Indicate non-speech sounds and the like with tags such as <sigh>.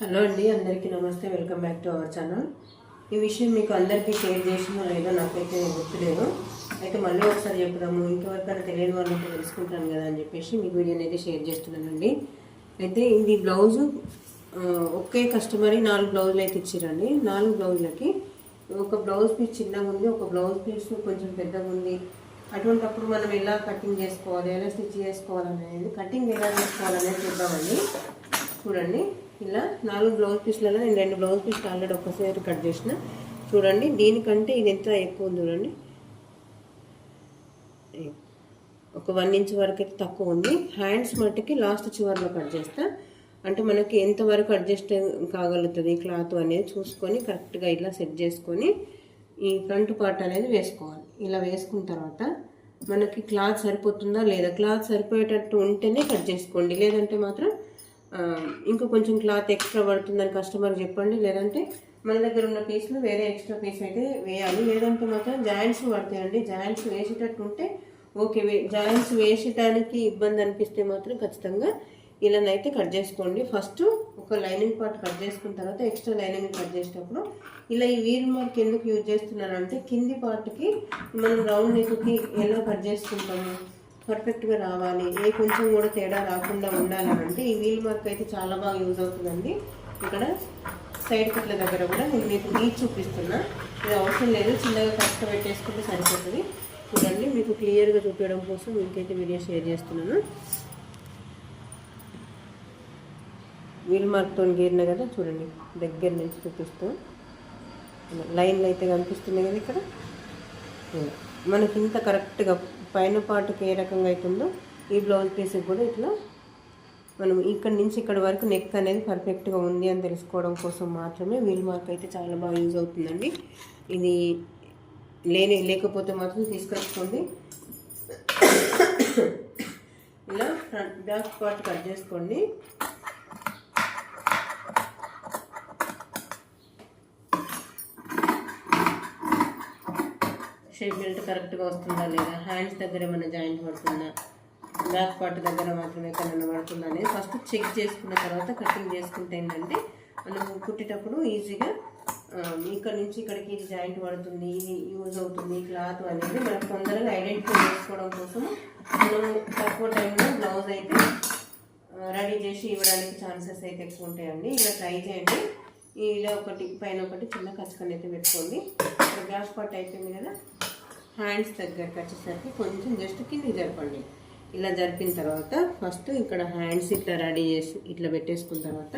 Hello అండి అందరికీ నమస్తే. Welcome back to our channel. ఈ విషయం మీకు అందరికీ షేర్ చేసిందో లేదో నాకైతే గుర్తులేదు. అయితే మళ్ళీ ఒకసారి చెప్పుదాము ఇంకెవరికైనా తెలియని వాళ్ళకి తెలుసుకుంటాను కదా అని చెప్పేసి మీకు వీడియోని అయితే షేర్ చేస్తున్నానండి. అయితే ఇది బ్లౌజు ఒకే కస్టమర్ నాలుగు బ్లౌజులు అయితే ఇచ్చారండి. నాలుగు బ్లౌజులకి ఒక బ్లౌజ్ పీస్ చిన్నగా ఉంది ఒక బ్లౌజ్ పీస్ కొంచెం పెద్దగా ఉంది. అటువంటప్పుడు మనం ఎలా కటింగ్ చేసుకోవాలి ఎలా స్టిచ్ చేసుకోవాలనేది కటింగ్ ఎలా చేసుకోవాలనేది చూద్దామండి. చూడండి. ఇలా నాలుగు బ్లౌజ్ పీస్లలో నేను రెండు బ్లౌజ్ పీస్లు ఆల్రెడీ ఒక్కసారి కట్ చేసిన. చూడండి దీనికంటే ఇది ఎంత ఎక్కువ ఉంది చూడండి. ఒక వన్ ఇంచ్ వరకు అయితే తక్కువ ఉంది. హ్యాండ్స్ మట్టుకి లాస్ట్ చివరిలో కట్ చేస్తా. అంటే మనకి ఎంతవరకు అడ్జస్ట్ కాగలుగుతుంది క్లాత్ అనేది చూసుకొని కరెక్ట్గా ఇలా సెట్ చేసుకొని ఈ ఫ్రంట్ పార్ట్ అనేది వేసుకోవాలి. ఇలా వేసుకున్న తర్వాత మనకి క్లాత్ సరిపోతుందా లేదా? క్లాత్ సరిపోయేటట్టు ఉంటేనే కట్ చేసుకోండి. లేదంటే మాత్రం ఇంకా కొంచెం క్లాత్ ఎక్స్ట్రా పడుతుందని కస్టమర్ చెప్పండి. లేదంటే మన దగ్గర ఉన్న పీస్లు వేరే ఎక్స్ట్రా పీస్ అయితే వేయాలి. లేదంటే మాత్రం జాయింట్స్ పడతాయండి. జాయింట్స్ వేసేటట్టు ఉంటే ఓకే జాయింట్స్ వేసేటానికి ఇబ్బంది అనిపిస్తే మాత్రం ఖచ్చితంగా ఇలానైతే కట్ చేసుకోండి. ఫస్ట్ ఒక లైనింగ్ పార్ట్ కట్ చేసుకున్న తర్వాత ఎక్స్ట్రా లైనింగ్ కట్ చేసేటప్పుడు ఇలా ఈ వీల్ మార్క్ ఎందుకు యూజ్ చేస్తున్నారంటే కింది పార్ట్కి మనం రౌండ్ నెక్కి ఎలా కట్ చేసుకుంటాము? పర్ఫెక్ట్గా రావాలి. ఏ కొంచెం కూడా తేడా రాకుండా ఉండాలంటే ఈ వీల్ మార్క్ అయితే చాలా బాగా యూజ్ అవుతుందండి. ఇక్కడ సైడ్ కుట్ల దగ్గర కూడా నేను మీకు నీట్ చూపిస్తున్నా. ఇది అవసరం లేదు. చిన్నగా కరెక్ట్ పెట్టేసుకుంటే సరిపోతుంది. చూడండి మీకు క్లియర్గా చూపించడం కోసం మీకైతే వీడియో షేర్ చేస్తున్నాను. వీల్ మార్క్తో గీరిన కదా చూడండి దగ్గర నుంచి చూపిస్తూ. లైన్లు అయితే కనిపిస్తున్నాయి కదా ఇక్కడ? మనకి ఇంత కరెక్ట్గా పైన పాటుకి ఏ రకంగా అవుతుందో ఈ బ్లౌజ్ పీస్కి కూడా ఇట్లా మనం ఇక్కడ నుంచి ఇక్కడ వరకు నెక్ అనేది పర్ఫెక్ట్గా ఉంది అని తెలుసుకోవడం కోసం మాత్రమే వీల్ మార్క్ అయితే చాలా బాగా యూజ్ అవుతుందండి. ఇది లేని లేకపోతే మాత్రం తీసుకొచ్చుకోండి <coughs> ఇలా ఫ్రంట్ బ్యాక్ పార్ట్ కట్ చేసుకోండి. షేప్ బెల్ట్ కరెక్ట్గా వస్తుందా లేదా? హ్యాండ్స్ దగ్గర ఏమైనా జాయింట్ పడుతుందా? బ్యాక్ పార్ట్ దగ్గర మాత్రమే ఎక్కడైనా పడుతుందా అనేది ఫస్ట్ చెక్ చేసుకున్న తర్వాత కటింగ్ చేసుకుంటే ఏంటంటే మనం కుట్టేటప్పుడు ఈజీగా ఇక్కడ నుంచి ఇక్కడికి ఇది జాయింట్ పడుతుంది ఇది యూజ్ అవుతుంది క్లాత్ అనేది మనకు తొందరగా ఐడెంటిఫై చేసుకోవడం కోసం మనం తక్కువ టైంలో బ్లౌజ్ అయితే రెడీ చేసి ఇవ్వడానికి ఛాన్సెస్ అయితే ఎక్కువ ఉంటాయండి. ఇలా ట్రై చేయండి. ఇలా ఒకటి పైన ఒకటి చిన్న కచ్చకన్ అయితే పెట్టుకోండి. గ్యాస్ పాట్ అయిపోయింది కదా? హ్యాండ్స్ దగ్గరకు వచ్చేసరికి కొంచెం జస్ట్ కిందికి జరపండి. ఇలా జరిపిన తర్వాత ఫస్ట్ ఇక్కడ హ్యాండ్స్ ఇట్లా రెడీ చేసి ఇట్లా పెట్టేసుకున్న తర్వాత